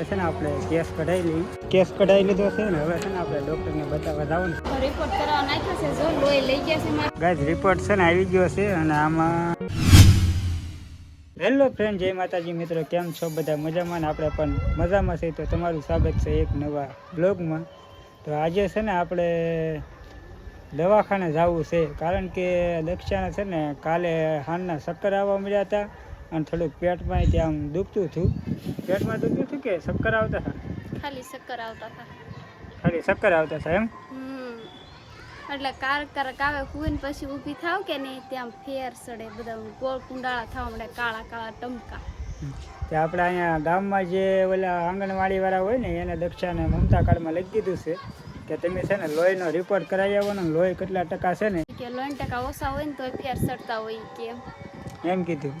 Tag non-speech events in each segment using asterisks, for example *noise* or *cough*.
હવે છે ને આપણે કેસ કઢાવી લઈ કેસ કઢાવી લીધો છે ને હવે છે ને આપણે ડૉક્ટરને બતાવવા જવાનું. રિપોર્ટ કરવા નાખ્યો છે જો લોહી લઈ ગયા છે મારે. ગાઈઝ રિપોર્ટ છે ને આવી ગયો છે અને આમાં હેલો ફ્રેન્ડ જય માતાજી મિત્રો કેમ છો? બધા મજામાં ને આપણે પણ મજામાં છે તો તમારું સ્વાગત છે એક નવા બ્લોગમાં તો આજે છે ને આપણે દવાખાને જવું છે. કારણ કે દક્ષાને છે ને કાલે હાનના ચક્કર આવવા મળ્યા હતા. અને થોડુંક પેટમાં ત્યાં આમ દુખતું હતું. પેટમાં દુખતું હતું કે શક્કર આવતા હતા? ખાલી શક્કર આવતા હતા. ખાલી શક્કર આવતા હતા એમ? એટલે કાર કારક આવે કુવીને પછી ઊભી થાવ કે નહીં ત્યાં ફેર સડે બધા ગોળ કુંડાળા થવા મળે કાળા કાળા ટમકા. તે આપણે અહીંયા ગામમાં જે ઓલા આંગણવાડી વાળા હોય ને એને દક્ષાને મમતા કાર્ડમાં લખી દીધું છે કે તમે છે ને લોહીનો રિપોર્ટ કરાવી આવવાનો ને લોહી કેટલા ટકા છે ને? કે લોહી ટકા ઓછા હોય ને તો ફેર સડતા હોય કે એમ કીધું.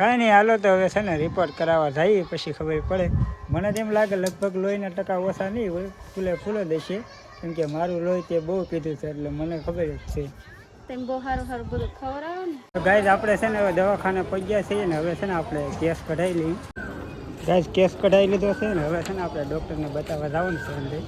કાંઈ નહીં હાલો તો હવે છે ને રિપોર્ટ કરાવવા જઈએ પછી ખબર પડે. મને તેમ લાગે લગભગ લોહીના ટકા ઓછા નહીં હોય ફૂલે ફૂલો દેશે. કેમ કે મારું લોહી તે બહુ કીધું છે એટલે મને ખબર જ છે. તેમ બહુ સારું સારું બધું ખબર ને. ગાઈઝ આપણે છે ને હવે દવાખાને પગ્યા છીએ ને હવે છે ને આપણે કેસ કઢાવી લઈએ. ગાઈઝ કેસ કઢાવી લીધો છે ને હવે છે ને આપણે ડૉક્ટરને બતાવવા જવાનું છે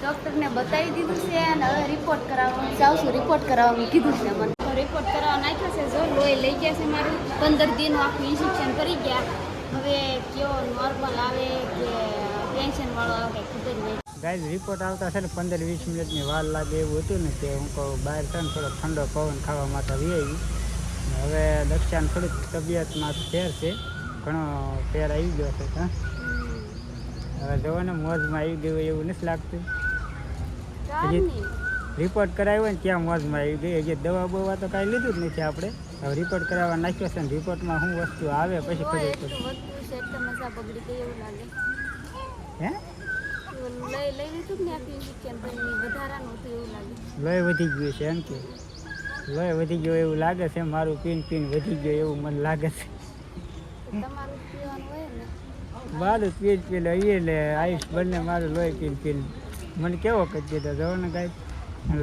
ડૉક્ટરને બતાવી દીધું છે અને હવે રિપોર્ટ કરાવવાનું જાઉં છું રિપોર્ટ કરાવવાનું કીધું છે મને. રિપોર્ટ કરવા નાખ્યો છે. જો લોહી લઈ ગયા છે મારું. પંદર દિનનું આખું ઇન્જેક્શન કરી ગયા. હવે કયો નોર્મલ આવે કે ટેન્શન વાળો આવે કંઈ ખબર નહીં. ગાઈઝ રિપોર્ટ આવતા છે ને પંદર વીસ મિનિટની વાર લાગે એવું હતું ને કે હું કહું બહાર છે ને થોડો ઠંડો પવન ખાવા માટે આવી હવે દક્ષાને થોડીક તબિયતમાં ફેર છે. ઘણો ફેર આવી ગયો છે હા. હવે જોવો ને મોજમાં આવી ગયું એવું નથી લાગતું. રિપોર્ટ કરાવ્યો ને ત્યાં મોજમાં આવી ગઈ હજી દવા બવા તો કાંઈ લીધું જ નથી આપણે. હવે રિપોર્ટ કરાવવા નાખ્યો છે ને રિપોર્ટમાં શું વસ્તુ આવે પછી ખબર એટલે લોહી વધી ગયું છે એમ કે. લોહી વધી ગયો એવું લાગે છે મારું પીન પીન વધી ગયો એવું મને લાગે છે. મારું પીન પીન ને આયુષ બંને મારું લોહી પીન પીન. મને કેવો કરી દીધો જવો ને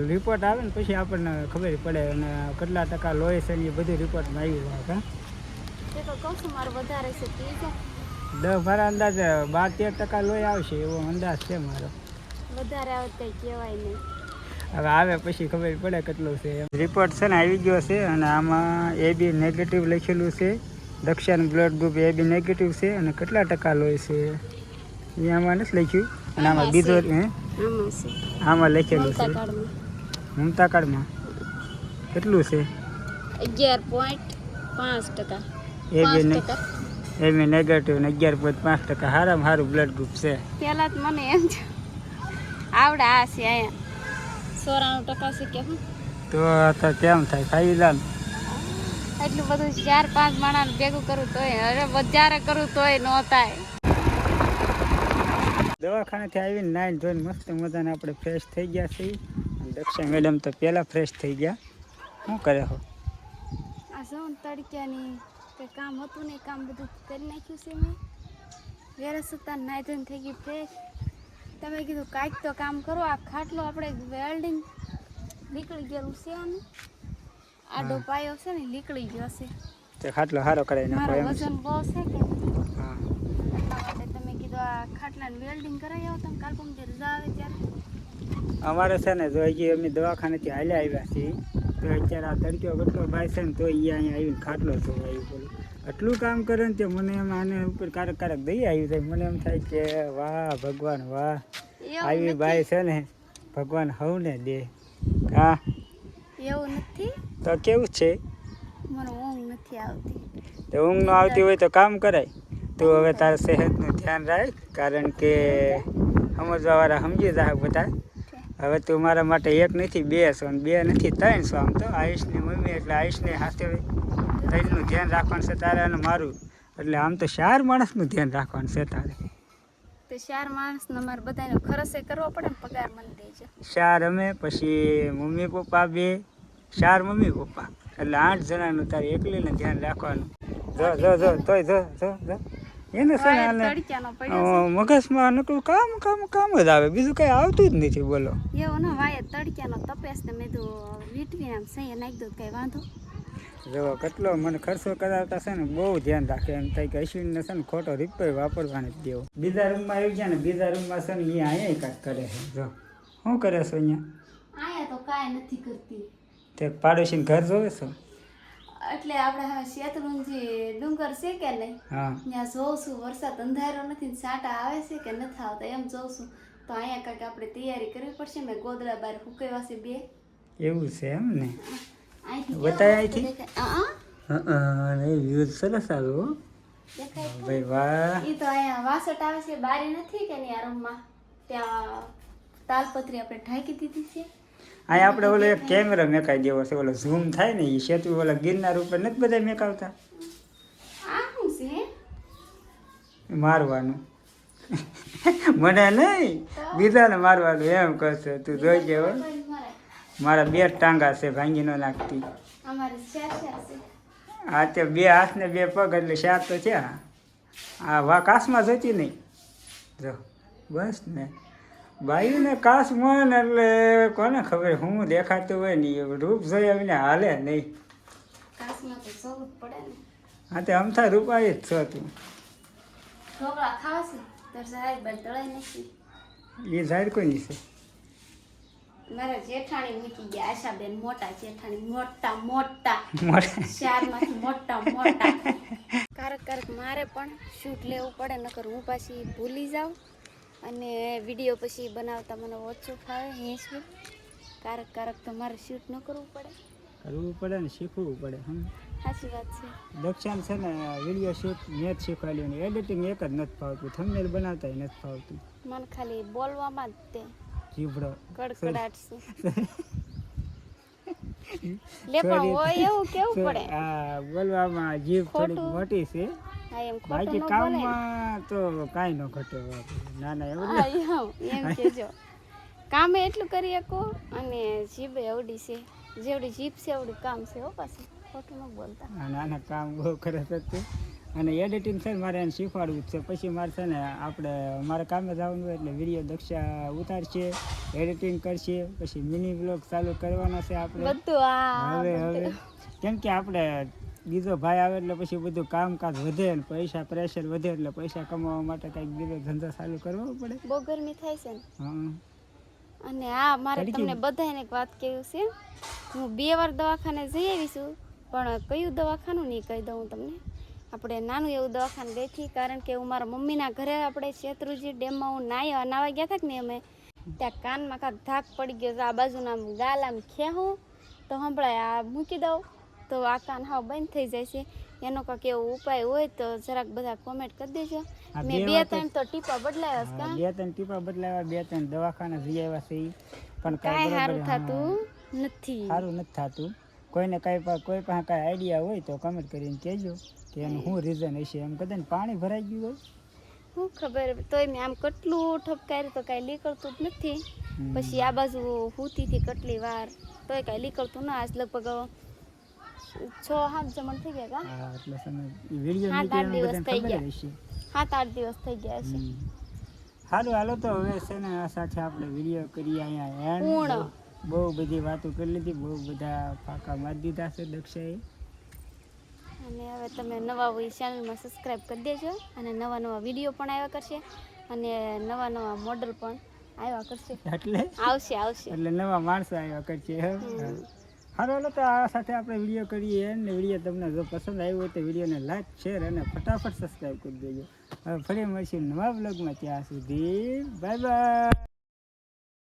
રિપોર્ટ આવે ને પછી આપણને ખબર પડે અને કેટલા ટકા લોહી છે ને એ બધું રિપોર્ટમાં આવી જાય હા. દસ મારા અંદાજે બાર તેર ટકા લોહી આવશે એવો અંદાજ છે મારો. વધારે આવે તો કહેવાય નહીં. હવે આવે પછી ખબર પડે કેટલું છે રિપોર્ટ છે ને આવી ગયો છે અને આમાં એ બી નેગેટિવ લખેલું છે. દક્ષિણ blood group A B negative છે અને કેટલા ટકા લોહી છે એ આમાં નથી લખ્યું. અને આમાં બીજો હે? આમાં લખેલું છે. મમતા કાર્ડમાં કેટલું છે? અગિયાર પોઈન્ટ પાંચ ટકા. એ બી એ બી નેગેટિવ ને અગિયાર પોઈન્ટ પાંચ ટકા. સારામાં સારું બ્લડ ગ્રુપ છે. પહેલાં જ મને એમ છે આવડે આ છે અહીંયા સોરાણું ટકા છે કે હું? તો તો કેમ થાય? ખાઈ લા એટલું બધું ચાર પાંચ માણસ ભેગું કરું તોય અરે વધારે કરું તોય ન થાય. દવાખાનેથી આવીને નાઈને ધોઈને મસ્ત મજાને આપણે ફ્રેશ થઈ ગયા છીએ. અને દક્ષા મેડમ તો પહેલાં ફ્રેશ થઈ ગયા. શું કરે હો? આ શું તડક્યાની કંઈ કામ હતું ને કામ બધું કરી નાખ્યું છે મેં. વેરસ હતા નાઈ ધોઈને થઈ ગઈ ફ્રેશ તમે કીધું કાંઈક તો કામ કરો આ ખાટલો આપણે વેલ્ડિંગ નીકળી ગયેલું છે આનું. આડો પાયો છે ને નીકળી ગયો છે. તે ખાટલો સારો કરાવી નાખો. વજન બહુ છે કે હા એટલા માટે તમે કીધું આ ખાટલાને વેલ્ડિંગ કરાવી આવો તમે. કાલ પમ રજા આવે ત્યારે. અમારે છે ને જો હજી અમે દવાખાનેથી હાલ્યા આવ્યા છીએ તો અત્યારે આ તડક્યો કેટલો ભાઈ છે ને તો અહીંયા અહીંયા આવીને ખાટલો તો આવ્યું બોલું. આટલું કામ કરે ને તે મને એમ આને ઉપર કારક કારક દઈ આવ્યું છે. મને એમ થાય કે વાહ ભગવાન વાહ. આવી ભાઈ છે ને ભગવાન હવને દે. હા. એવું નથી? તો કેવું છે? મને ઊંઘ નથી આવતી. તો ઊંઘ ન આવતી હોય તો કામ કરાય. તું હવે તારા સેહતનું ધ્યાન રાખ કારણ કે સમજવાવાળા સમજી જાય બધા. હવે તું મારા માટે એક નથી બે છો અને બે નથી ત્રણ છો આમ તો. આયુષની મમ્મી એટલે આયુષને હાથે ત્રણનું ધ્યાન રાખવાનું છે તારે અને મારું. એટલે આમ તો ચાર માણસનું ધ્યાન રાખવાનું છે તારે. તો ચાર માણસનો મારે બધાનો ખર્ચે કરવો પડે ને પગાર મને દેજો. ચાર અમે પછી મમ્મી પપ્પા બે ચાર મમ્મી પપ્પા. એટલે આઠ જણાનું તારે એકલીને ધ્યાન રાખવાનું. જો જો જો તોય જો જો જો. એને છે ને મગજમાં નકરું કામ કામ કામ જ આવે. બીજું કઈ આવતું જ નથી બોલો. એવું ના વાયર તડક્યાનો તપેસ ને મેં તો વીટવી આમ સહી નાખી દો કઈ વાંધો? જો કેટલો મને ખર્ચો કરાવતા છે ને બહુ ધ્યાન રાખે. એમ થાય કે અશ્વિનને છે ને ખોટો રૂપિયો વાપરવાનો જ દેવો. બીજા રૂમમાં આવી ગયા ને બીજા રૂમમાં છે ને અહીંયા અહીંયા કાંઈક કરે છે. જો શું કરે છો અહીંયા? અહીંયા તો કાંઈ નથી કરતી. તે પાડોશીને ઘર જોવે છો? એટલે આપણે હવે શેતરુંજી ડુંગર છે કે નહીં? હા. ત્યાં જોઉં છું વરસાદ અંધારો નથી સાટા આવે છે કે નથી આવતા એમ જોઉં છું તો અહીંયા કાંઈક આપણે તૈયારી કરવી પડશે. મેં ગોદડા બાર હુકેવા છે બે. એવું છે એમ ને? બતાય અહીંથી? એ સરસ આવ્યો તો? ભાઈ વાહ. ઈ તો અહીંયા વાસટ આવે છે. બારી નથી કે નહીં આ રૂમમાં? ત્યાં તાલપત્રી આપણે ઢાંકી દીધી છે. અહીંયા આપણે ઓલો એક કેમેરો મેકાઈ દેવો છે ઓલો ઝૂમ થાય ને એ સેતુ ઓલા ગિરનાર ઉપર નથી બધા મેકાવતા? હે? મારવાનું. મને નહીં બીજાને મારવાનું એમ કરશે. તું જોઈ હો. મારા બે ટાંગા છે ભાંગી ન નાખતી. આ તે બે હાથ ને બે પગ એટલે શાક તો છે. આ વા કાસમાં જતી નહીં. જો બસ ને. બાયુને કાસ મન એટલે કોને ખબર? હું દેખાતું હોય ને રૂપ જોઈ આવીને હાલે નહીં. હા તો પડે ને. તે અમથા રૂપાળી જ છો તું. એ ઝાડ કોઈ નહીં છે? મારા જેઠાણી મૂકી ગયા આશાબેન મોટા જેઠાણી મોટા મોટા. મોટા. મોટા મોટા. કારક ક્યારેક મારે પણ શૂટ લેવું પડે નકર હું પાછી ભૂલી જાઉં. અને વીડિયો પછી બનાવતા મને ઓછું ફાવે હેંચવું કારક કારક તો મારે શૂટ ન કરવું પડે. કરવું પડે ને શીખવું પડે હમ. સાચી વાત છે. દક્ષાણ છે ને વીડિયો શૂટ મેં જ શીખવાડ્યું ને એડિટિંગ એક જ નથી ફાવતું થંબનેલ બનાવતા નથી ફાવતું. મને ખાલી બોલવામાં જ તે. જીભડો. કડકડાટ છે. *laughs* લે પણ હોય એવું કેવું પડે? આ બોલવામાં જીભ થોડીક મોટી છે. બાકી ખોટું ન બોલે. ને. કામમાં તો કાંઈ ન ઘટે ના ના એવું એમ કેજો. કામે એટલું કરી શકો અને જીભે એવડી છે. જેવડી જીભ છે એવડું કામ છે હો પાછું. ખોટું ન બોલતા. ના કામ બહુ હતું અને એડિટિંગ છે ને મારે એને શીખવાડવું જ છે. પછી મારે છે ને આપણે મારે કામે જવાનું હોય એટલે વીડિયો દક્ષા ઉતારશે એડિટિંગ કરશે પછી મિની બ્લોગ ચાલુ કરવાના છે આપણે. હવે હવે. કેમ કે આપણે બીજો ભાઈ આવે એટલે પછી બધું કામકાજ વધે ને પૈસા પ્રેશર વધે એટલે પૈસા કમાવા માટે કંઈક બીજો ધંધો ચાલુ કરવો પડે. બહુ ગરમી થાય છે ને. હા અને આ મારે તમને બધાને એક વાત કેવું છે. હું બે વાર દવાખાને જઈ આવી છું પણ કયું દવાખાનું નહીં કહી દઉં તમને. આપણે નાનું એવું દવાખાને ગઈ હતી કારણ કે હું મારા મમ્મીના ઘરે આપણે શેત્રુજી ડેમમાં હું નાહ્યા નાવા ગયા હતા કે ને અમે ત્યાં કાનમાં કાંક ધાક પડી ગયો આ બાજુના ગાલ આમ ખેહું તો સંભળાય આ મૂકી દઉં તો આ કાન હાવ બંધ થઈ જાય છે. એનો કાંક એવો ઉપાય હોય તો જરાક બધા કોમેન્ટ કરી દેજો. મેં બે ત્રણ તો ટીપા બદલાયા છે બે ત્રણ ટીપા બદલાવ્યા બે ત્રણ દવાખાના જઈ આવ્યા છે પણ કાંઈ કાંઈ સારું થતું નથી. સારું નથી થતું. કોઈને કાંઈ કોઈ પાસે કાંઈ આઈડિયા હોય તો કમેન્ટ કરીને કહેજો. કે એનું શું રીઝન હશે? એમ કદાચ પાણી ભરાઈ ગયું હોય? શું ખબર? તોય મેં આમ કેટલું ઠપકાર્યું તો કાંઈ નીકળતું જ નથી. પછી આ બાજુ હુતી થી કેટલી વાર. તોય કાંઈ નીકળતું ના આજ લગભગ છ સાત જમણ થઈ ગયા કા? એટલે વીડિયો સાત આઠ દિવસ થઈ ગયા. સાત આઠ દિવસ થઈ ગયા છે હાલો સારું હાલો તો હવે છે ને આ સાથે આપણે વીડિયો કરીએ અહીંયા એન્ડ બહુ બધી વાતો કરી લીધી બહુ બધા ફાંકા મારી દીધા છે દક્ષાએ. અને હવે તમે નવા હોય ચેનલમાં સબસ્ક્રાઈબ કરી દેજો અને નવા નવા વીડિયો પણ આવ્યા કરશે અને નવા નવા મોડલ પણ આવ્યા કરશે. એટલે? આવશે આવશે. એટલે નવા માણસો આવ્યા કરશે હારો. હાલો તો આ સાથે આપણે વીડિયો કરીએ ને વીડિયો તમને જો પસંદ આવ્યો હોય તો વિડીયોને લાઈક શેર અને ફટાફટ સબસ્ક્રાઈબ કરી દેજો. હવે ફરી મળીશું નવા બ્લોગમાં ત્યાં સુધી બાય બાય